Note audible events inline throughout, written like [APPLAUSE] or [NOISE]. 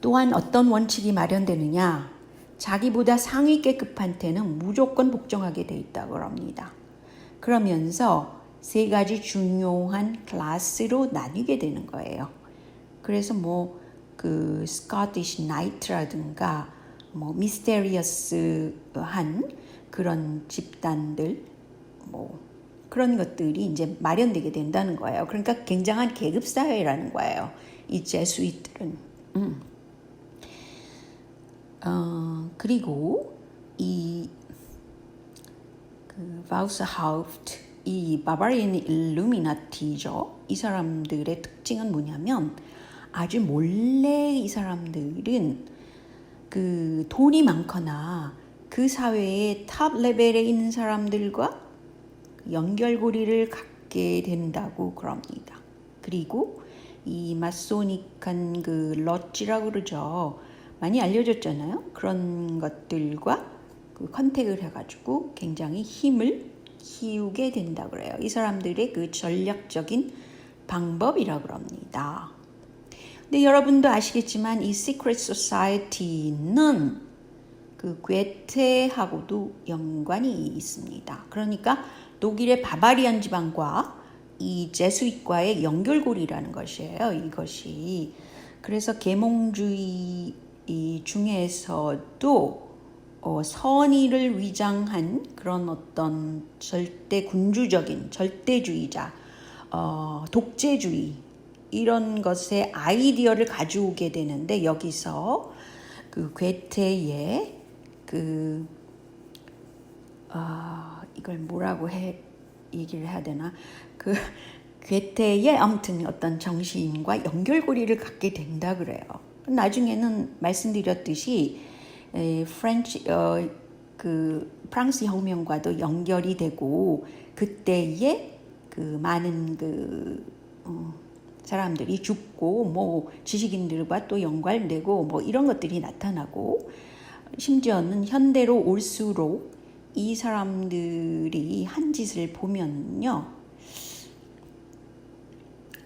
또한 어떤 원칙이 마련되느냐? 자기보다 상위 계급한테는 무조건 복종하게 돼 있다고 합니다. 그러면서 세 가지 중요한 클래스로 나뉘게 되는 거예요. 그래서 뭐 그 스코티시 나이트라든가 뭐 미스테리어스한 그런 집단들 뭐 그런 것들이 이제 마련되게 된다는 거예요. 그러니까 굉장한 계급 사회라는 거예요. 이 제수이들은. 음. 어, 그리고 이 그 바우스 하우프트 이 바바리안 일루미나티죠. 이 사람들의 특징은 뭐냐면 아주 몰래 이 사람들은 그 돈이 많거나 그 사회의 탑 레벨에 있는 사람들과 연결고리를 갖게 된다고 그럽니다. 그리고 이 마소닉한 그 럿지라고 그러죠. 많이 알려졌잖아요. 그런 것들과 그 컨택을 해가지고 굉장히 힘을 키우게 된다 그래요. 이 사람들의 그 전략적인 방법이라고 그럽니다. 근데 여러분도 아시겠지만 이 Secret Society는 그 괴테하고도 연관이 있습니다. 그러니까 독일의 바바리안 지방과 이 제수잇과의 연결고리라는 것이에요. 이것이 그래서 계몽주의 중에서도 어, 선의를 위장한 그런 어떤 절대 군주적인 절대주의자, 어, 독재주의 이런 것의 아이디어를 가져오게 되는데 여기서 그 괴테의 그 아, 이걸 뭐라고 해 얘기를 해야 되나 그 괴테의 아무튼 어떤 정신과 연결고리를 갖게 된다 그래요. 나중에는 말씀드렸듯이 에, 프렌치 어, 그 프랑스 혁명과도 연결이 되고 그때에 그 많은 그 어, 사람들이 죽고 뭐 지식인들과 또 연관되고 뭐 이런 것들이 나타나고 심지어는 현대로 올수록 이 사람들이 한 짓을 보면요.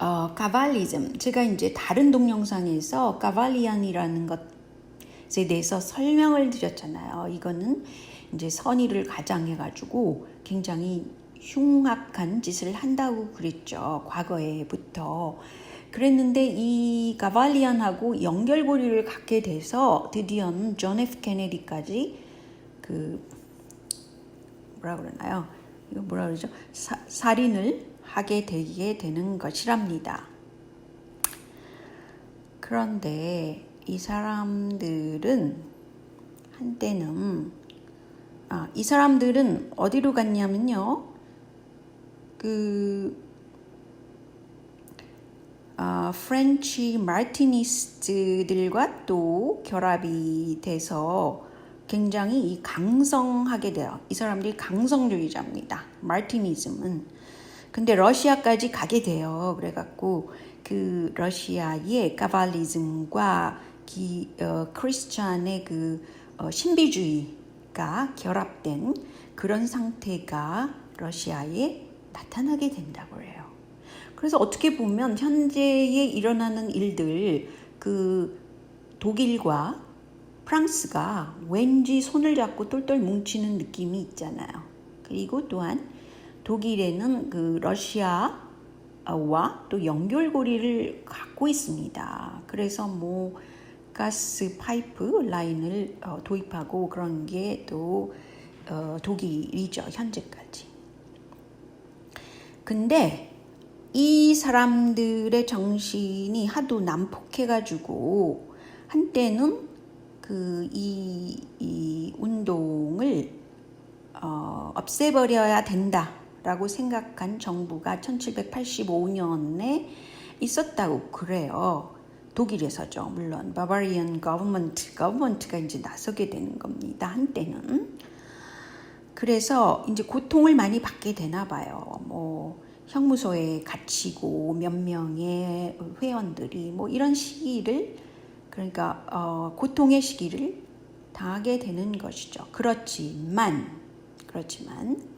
어, 가발리즘 제가 이제 다른 동영상에서 가발리안이라는 것에 대해서 설명을 드렸잖아요. 이거는 이제 선의를 가장해 가지고 굉장히 흉악한 짓을 한다고 그랬죠. 과거에부터. 그랬는데 이 가발리안하고 연결고리를 갖게 돼서 드디어는 존 F 케네디까지 그 뭐라 그러나요? 이거 뭐라 그러죠? 사, 살인을 하게 되게 되는 것이랍니다. 그런데 이 사람들은 한때는 아, 이 사람들은 어디로 갔냐면요. 그 아, 프렌치 마르티니스트들과 또 결합이 돼서 굉장히 이 강성하게 돼요. 이 사람들이 강성주의자입니다. 마르티니즘은. 근데 러시아까지 가게 돼요. 그래갖고 그 러시아의 카발리즘과 기, 어, 크리스찬의 그 어, 신비주의가 결합된 그런 상태가 러시아에 나타나게 된다고 해요. 그래서 어떻게 보면 현재에 일어나는 일들 그 독일과 프랑스가 왠지 손을 잡고 똘똘 뭉치는 느낌이 있잖아요. 그리고 또한 독일에는 그 러시아와 또 연결고리를 갖고 있습니다. 그래서 뭐 가스 파이프 라인을 어, 도입하고 그런 게또 어, 독일이죠 현재까지. 근데 이 사람들의 정신이 하도 난폭해가지고 한때는 그이 이 운동을 어, 없애버려야 된다 라고 생각한 정부가 1785년에 있었다고 그래요. 독일에서죠. 물론 바바리안 거버먼트, 거버먼트가 이제 나서게 되는 겁니다. 한때는. 그래서 이제 고통을 많이 받게 되나 봐요. 뭐 형무소에 갇히고 몇 명의 회원들이 뭐 이런 시기를 그러니까 어, 고통의 시기를 당하게 되는 것이죠. 그렇지만 그렇지만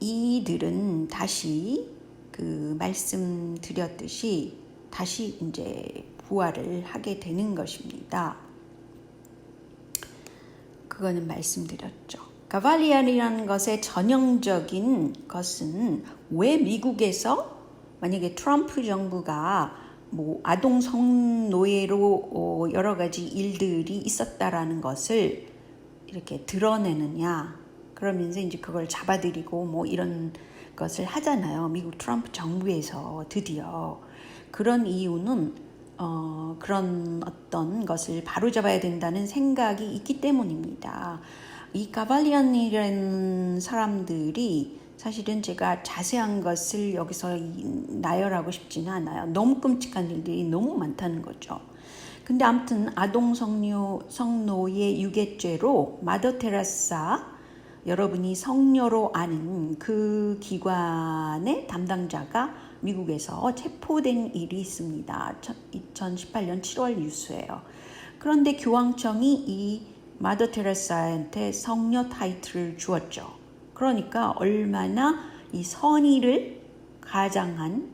이들은 다시 그 말씀드렸듯이 다시 이제 부활을 하게 되는 것입니다. 그거는 말씀드렸죠. 가발리안이라는 것의 전형적인 것은 왜 미국에서 만약에 트럼프 정부가 뭐 아동 성노예로 어, 여러 가지 일들이 있었다라는 것을 이렇게 드러내느냐 그러면서 이제 그걸 잡아들이고 뭐 이런 것을 하잖아요. 미국 트럼프 정부에서 드디어 그런 이유는 어, 그런 어떤 것을 바로잡아야 된다는 생각이 있기 때문입니다. 이 가발리안이라는 사람들이 사실은 제가 자세한 것을 여기서 나열하고 싶지는 않아요. 너무 끔찍한 일들이 너무 많다는 거죠. 근데 아무튼 아동 성녀, 성노예 유괴죄로 마더 테라사 여러분이 성녀로 아는 그 기관의 담당자가 미국에서 체포된 일이 있습니다. 2018년 7월 뉴스예요. 그런데 교황청이 이 마더 테레사한테 성녀 타이틀을 주었죠. 그러니까 얼마나 이 선의를 가장한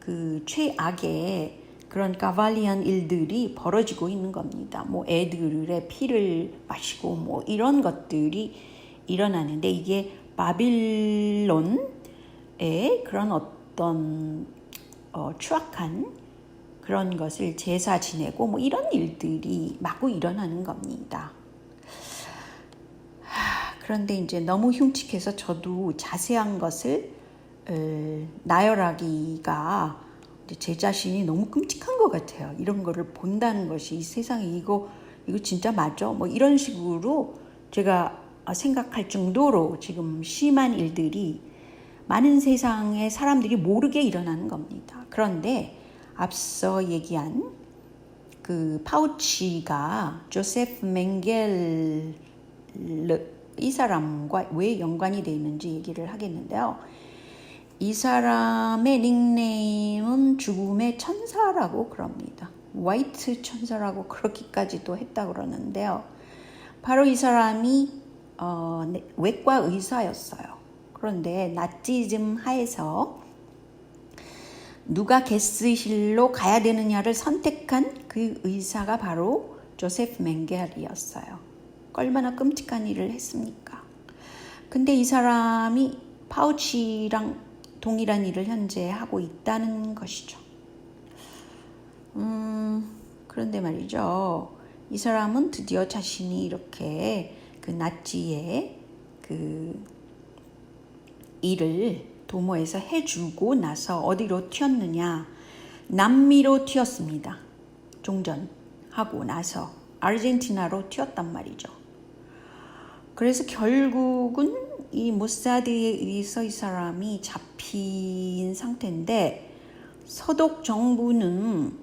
그 최악의 그런 가발리안 일들이 벌어지고 있는 겁니다. 뭐 애들의 피를 마시고 뭐 이런 것들이 일어나는데 이게 바빌론의 그런 어떤 어, 추악한 그런 것을 제사 지내고 뭐 이런 일들이 마구 일어나는 겁니다. 그런데 이제 너무 흉측해서 저도 자세한 것을 어, 나열하기가 제 자신이 너무 끔찍한 것 같아요. 이런 거를 본다는 것이 이 세상에 이거 이거 진짜 맞죠? 뭐 이런 식으로 제가 생각할 정도로 지금 심한 일들이 많은 세상의 사람들이 모르게 일어나는 겁니다. 그런데 앞서 얘기한 그 파우치가 조세프 맹겔 이 사람과 왜 연관이 되어 있는지 얘기를 하겠는데요. 이 사람의 닉네임은 죽음의 천사라고 그럽니다. 화이트 천사라고 그렇게까지도 했다 그러는데요. 바로 이 사람이 어, 네, 외과 의사였어요. 그런데 나치즘 하에서 누가 게스실로 가야 되느냐를 선택한 그 의사가 바로 조세프 맹겔이었어요. 얼마나 끔찍한 일을 했습니까? 근데 이 사람이 파우치랑 동일한 일을 현재 하고 있다는 것이죠. 음, 그런데 말이죠. 이 사람은 드디어 자신이 이렇게 그 나치의 그 일을 도모에서 해주고 나서 어디로 튀었느냐? 남미로 튀었습니다. 종전하고 나서 아르헨티나로 튀었단 말이죠. 그래서 결국은 이 모사드에 의해서 이 사람이 잡힌 상태인데 서독 정부는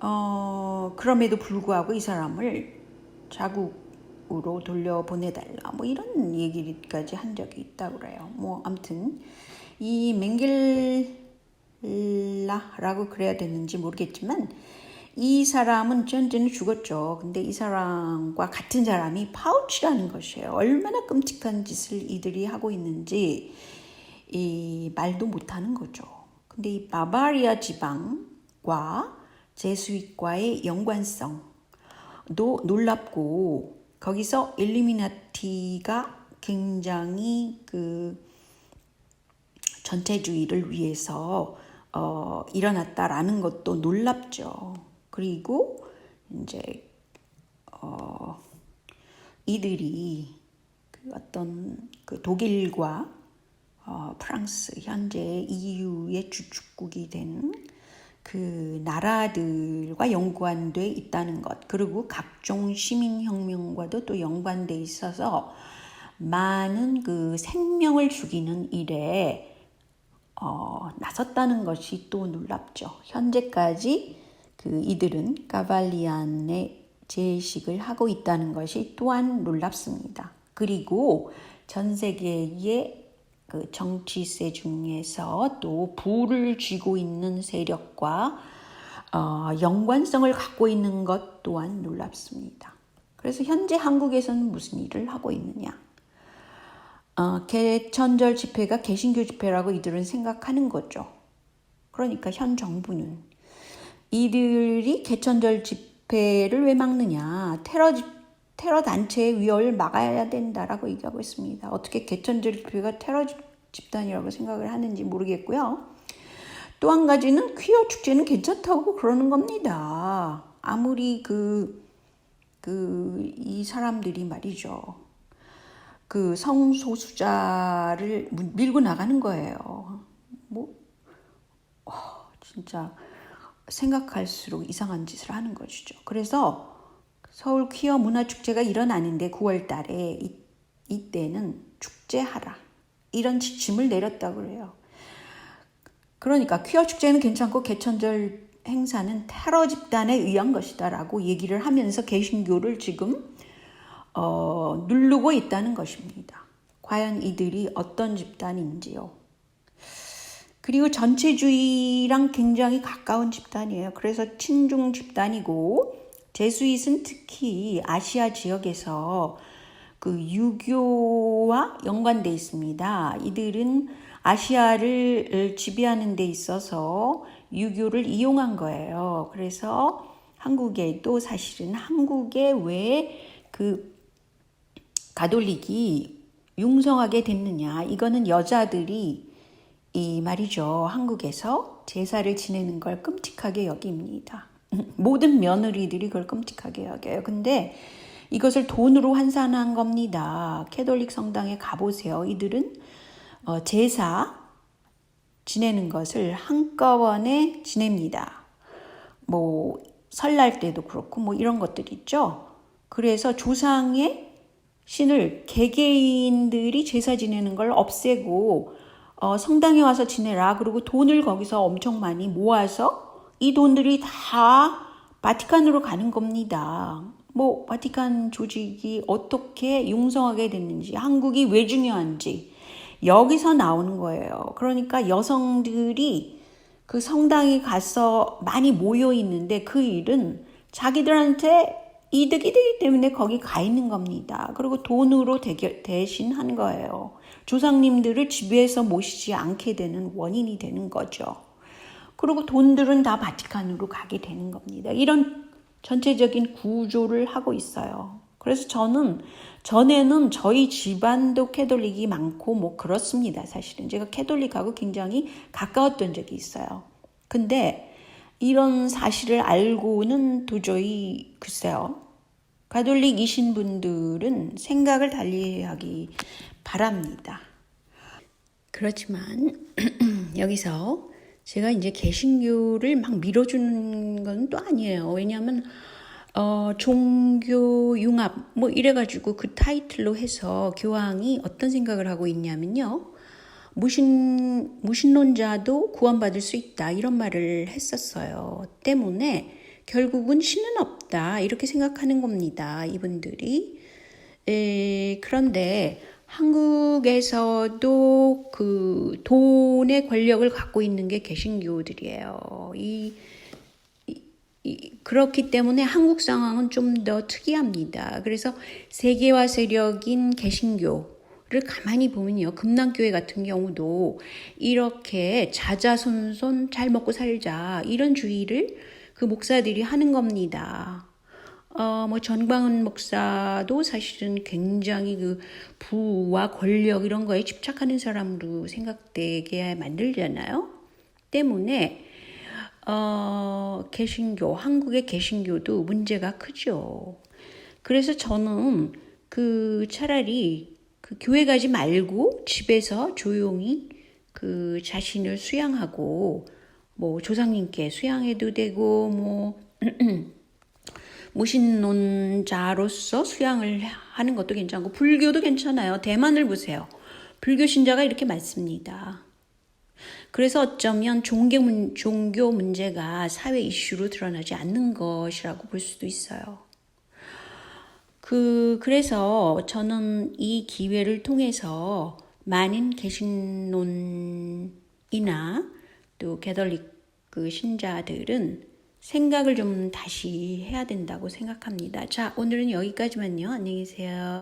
어 그럼에도 불구하고 이 사람을 자국 으로 돌려보내달라 뭐 이런 얘기까지 한 적이 있다고 그래요. 뭐 아무튼 이 맹겔라라고 그래야 되는지 모르겠지만 이 사람은 전제는 죽었죠. 근데 이 사람과 같은 사람이 파우치라는 것이에요. 얼마나 끔찍한 짓을 이들이 하고 있는지 이 말도 못하는 거죠. 근데 이 바바리아 지방과 제수잇과의 연관성도 놀랍고 거기서 일리미나티가 굉장히 그 전체주의를 위해서 어, 일어났다라는 것도 놀랍죠. 그리고 이제 어, 이들이 그 어떤 그 독일과 어, 프랑스 현재 EU의 주축국이 된 그 나라들과 연관돼 있다는 것 그리고 각종 시민혁명과도 또 연관돼 있어서 많은 그 생명을 죽이는 일에 어, 나섰다는 것이 또 놀랍죠. 현재까지 그 이들은 까발리안의 제식을 하고 있다는 것이 또한 놀랍습니다. 그리고 전 세계의 그 정치세 중에서 또 부를 쥐고 있는 세력과 어, 연관성을 갖고 있는 것 또한 놀랍습니다. 그래서 현재 한국에서는 무슨 일을 하고 있느냐? 어, 개천절 집회가 개신교 집회라고 이들은 생각하는 거죠. 그러니까 현 정부는 이들이 개천절 집회를 왜 막느냐? 테러 집 테러 단체의 위협을 막아야 된다라고 얘기하고 있습니다. 어떻게 개천절 집회가 테러 집- 집단이라고 생각을 하는지 모르겠고요. 또 한 가지는 퀴어 축제는 괜찮다고 그러는 겁니다. 아무리 그, 그, 이 사람들이 말이죠. 그 성소수자를 문- 밀고 나가는 거예요. 뭐, 와, 진짜 생각할수록 이상한 짓을 하는 것이죠. 그래서 서울 퀴어 문화축제가 일어나는데 9월 달에 이, 이때는 축제하라. 이런 지침을 내렸다고 그래요. 그러니까 퀴어 축제는 괜찮고 개천절 행사는 테러 집단에 의한 것이다라고 얘기를 하면서 개신교를 지금 어, 누르고 있다는 것입니다. 과연 이들이 어떤 집단인지요. 그리고 전체주의랑 굉장히 가까운 집단이에요. 그래서 친중 집단이고 제수잇은 특히 아시아 지역에서 그 유교와 연관돼 있습니다. 이들은 아시아를 지배하는 데 있어서 유교를 이용한 거예요. 그래서 한국에도 사실은 한국에 왜 그 가톨릭이 융성하게 됐느냐. 이거는 여자들이 이 말이죠. 한국에서 제사를 지내는 걸 끔찍하게 여깁니다. [LAUGHS] 모든 며느리들이 그걸 끔찍하게 여겨요. 근데 이것을 돈으로 환산한 겁니다. 캐톨릭 성당에 가보세요. 이들은 어, 제사 지내는 것을 한꺼번에 지냅니다. 뭐 설날 때도 그렇고 뭐 이런 것들 있죠. 그래서 조상의 신을 개개인들이 제사 지내는 걸 없애고 어, 성당에 와서 지내라. 그리고 돈을 거기서 엄청 많이 모아서 이 돈들이 다 바티칸으로 가는 겁니다. 뭐 바티칸 조직이 어떻게 융성하게 됐는지, 한국이 왜 중요한지 여기서 나오는 거예요. 그러니까 여성들이 그 성당에 가서 많이 모여 있는데 그 일은 자기들한테 이득이 되기 때문에 거기 가 있는 겁니다. 그리고 돈으로 대결, 대신한 거예요. 조상님들을 집에서 모시지 않게 되는 원인이 되는 거죠. 그리고 돈들은 다 바티칸으로 가게 되는 겁니다. 이런 전체적인 구조를 하고 있어요. 그래서 저는 전에는 저희 집안도 캐톨릭이 많고 뭐 그렇습니다. 사실은 제가 캐톨릭하고 굉장히 가까웠던 적이 있어요. 근데 이런 사실을 알고는 도저히 글쎄요. 가톨릭이신 분들은 생각을 달리하기 바랍니다. 그렇지만 [CLEARS THROAT] 여기서 제가 이제 개신교를 막 밀어주는 건 또 아니에요. 왜냐하면 어, 종교 융합 뭐 이래가지고 그 타이틀로 해서 교황이 어떤 생각을 하고 있냐면요. 무신 무신론자도 구원받을 수 있다 이런 말을 했었어요. 때문에 결국은 신은 없다 이렇게 생각하는 겁니다. 이분들이 에, 그런데 한국에서도 그 돈의 권력을 갖고 있는 게 개신교들이에요. 이, 이, 이 그렇기 때문에 한국 상황은 좀 더 특이합니다. 그래서 세계화 세력인 개신교 를 가만히 보면요. 금남교회 같은 경우도 이렇게 자자손손 잘 먹고 살자 이런 주의를 그 목사들이 하는 겁니다. 어, 뭐, 전광훈 목사도 사실은 굉장히 그 부와 권력 이런 거에 집착하는 사람으로 생각되게 만들잖아요. 때문에, 어, 개신교, 한국의 개신교도 문제가 크죠. 그래서 저는 그 차라리 그 교회 가지 말고 집에서 조용히 그 자신을 수양하고 뭐 조상님께 수양해도 되고 뭐 [CLEARS THROAT] 무신론자로서 수양을 하는 것도 괜찮고 불교도 괜찮아요. 대만을 보세요. 불교 신자가 이렇게 많습니다. 그래서 어쩌면 종교, 문, 종교 문제가 사회 이슈로 드러나지 않는 것이라고 볼 수도 있어요. 그, 그래서 저는 이 기회를 통해서 많은 개신론이나 또 개덜릭 그 신자들은 생각을 좀 다시 해야 된다고 생각합니다. 자, 오늘은 여기까지만요. 안녕히 계세요.